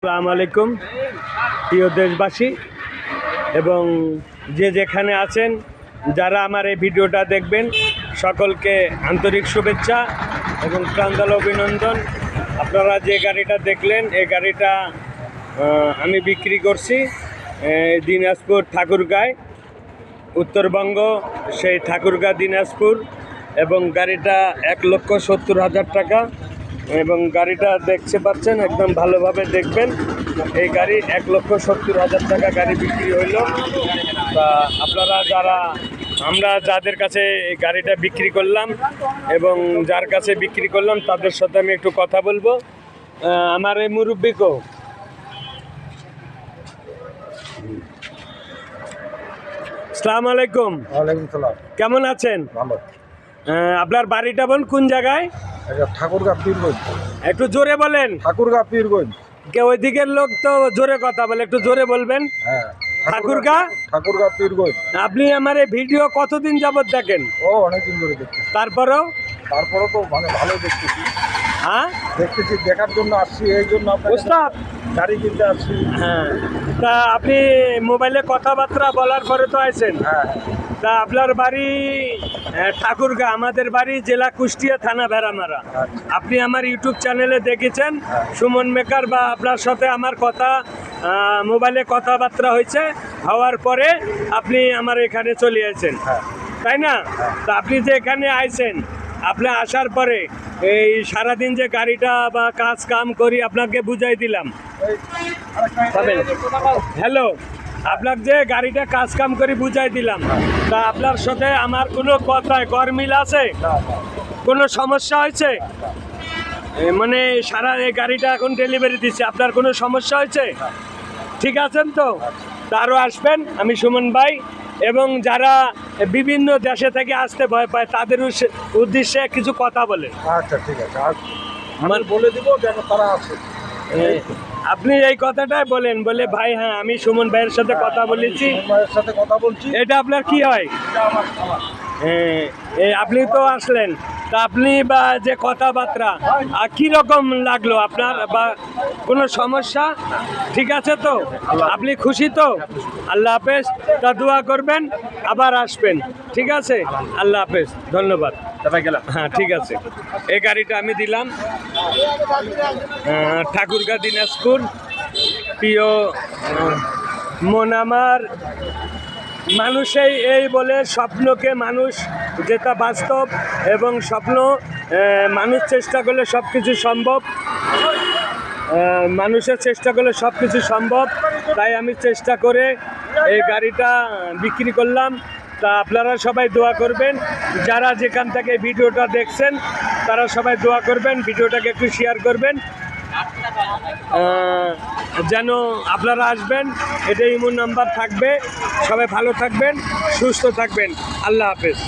আসসালামু আলাইকুম, প্রিয় দেশবাসী, এবং যে যেখানে আছেন, যারা আমার এই ভিডিওটা দেখবেন, সকলকে আন্তরিক শুভেচ্ছা এবং প্রাঞ্জল অভিনন্দন। আপনারা যে গাড়িটা দেখলেন, এই গাড়িটা আমি বিক্রি করছি দিনাজপুর ঠাকুরগাঁয়, উত্তরবঙ্গ, সেই ঠাকুরগাঁ দিনাজপুর, এবং গাড়িটা এক লক্ষ সত্তর হাজার টাকা। এবং গাড়িটা দেখতে পাচ্ছেন একদম ভালোভাবে দেখবেন। এই গাড়ি এক লক্ষ সত্তর হাজার টাকা গাড়ি বিক্রি হইল। তা আপনারা যারা আমরা যাদের কাছে এই গাড়িটা বিক্রি করলাম এবং যার কাছে বিক্রি করলাম তাদের সাথে আমি একটু কথা বলব। আমার এই মুরব্বিকেও সালাম আলাইকুম। কেমন আছেন? আপনার বাড়িটা বোন কোন জায়গায়? এটা ঠাকুরগা পীরগঞ্জ। একটু জোরে বলেন। ঠাকুরগা পীরগঞ্জ। কে ওই দিকের লোক তো জোরে কথা বলে একটু জোরে বলবেন? হ্যাঁ ঠাকুরগা? ঠাকুরগা পীরগঞ্জ। আপনি আমার এই ভিডিও কতদিন যাবত দেখেন? ও অনেকদিন ধরে দেখতেছি তারপরেও? তারপরে তো মানে ভালো দেখতেছি হ্যাঁ? দেখতেছি দেখার জন্য আসছি এই জন্য আপনার গাড়ি কিনতে আসছি। হ্যাঁ। তা আপনি মোবাইলে কথাবার্তা বলার পরে তো আছেন হ্যাঁ। তা আপনার বাড়ি ঠাকুরগা আমাদের বাড়ি জেলা কুষ্টিয়া থানা ভেড়ামারা আচ্ছা। আপনি আমার ইউটিউব চ্যানেলে দেখেছেন। সুমন মেকার বা আপনার সাথে আমার কথা মোবাইলে কথাবার্তা হয়েছে হওয়ার পরে আপনি আমার এখানে চলে আসেন হ্যাঁ তাই না তা আপনি যে এখানে আইছেন আপনি আসার পরে এই সারাদিন যে গাড়িটা বা কাজ কাম করি আপনাকে বুঝাই দিলাম। হ্যালো আপনার যে গাড়িটা কাজ কাম করে বুঝাই দিলাম তা আপনার সাথে আমার কোনো কথায় গরমিল আছে? কোনো সমস্যা হয়েছে? মানে সারা এই গাড়িটা এখন ডেলিভারি দিচ্ছে আপনার কোনো সমস্যা হয়েছে? ঠিক আছেন তো? তারও আসবেন আমি সুমন ভাই এবং যারা বিভিন্ন দেশে থেকে আসতে ভয় পায় তাদের উদ্দেশ্যে কিছু কথা বলে আচ্ছা ঠিক আছে আর আমি বলে দিব যেন তারা আছে আপনি এই কথাটাই বলেন বলে ভাই হ্যাঁ আমি সুমন ভাইয়ের সাথে কথা বলেছি। মায়ের সাথে কথা বলছি। এটা আপনার কি হয়? হ্যাঁ, আপনি তো আসলেন। তা আপনি বা যে কথাবার্তা আর কি রকম লাগল আপনার? বা কোনো সমস্যা? ঠিক আছে তো? আপনি খুশি তো? আল্লাহ হাফেজ। তা দোয়া করবেন আবার আসবেন। ঠিক আছে? আল্লাহ হাফেজ। ধন্যবাদ। হ্যাঁ ঠিক আছে। এই গাড়িটা আমি দিলাম। ঠাকুরগা দিনাজপুর, প্রিয় মন আমার। মানুষেই এই বলে স্বপ্নকে মানুষ যেটা বাস্তব এবং স্বপ্ন মানুষ চেষ্টা করলে সব কিছু সম্ভব মানুষের চেষ্টা করলে সব কিছু সম্ভব। তাই আমি চেষ্টা করে এই গাড়িটা বিক্রি করলাম। তা আপনারা সবাই দোয়া করবেন। যারা যেখান থেকে ভিডিওটা দেখছেন, তারা সবাই দোয়া করবেন, ভিডিওটাকে একটু শেয়ার করবেন। যেন আপনারা আসবেন এটা ইমোর নাম্বার থাকবে। সবাই ভালো থাকবেন, সুস্থ থাকবেন। আল্লাহ হাফেজ।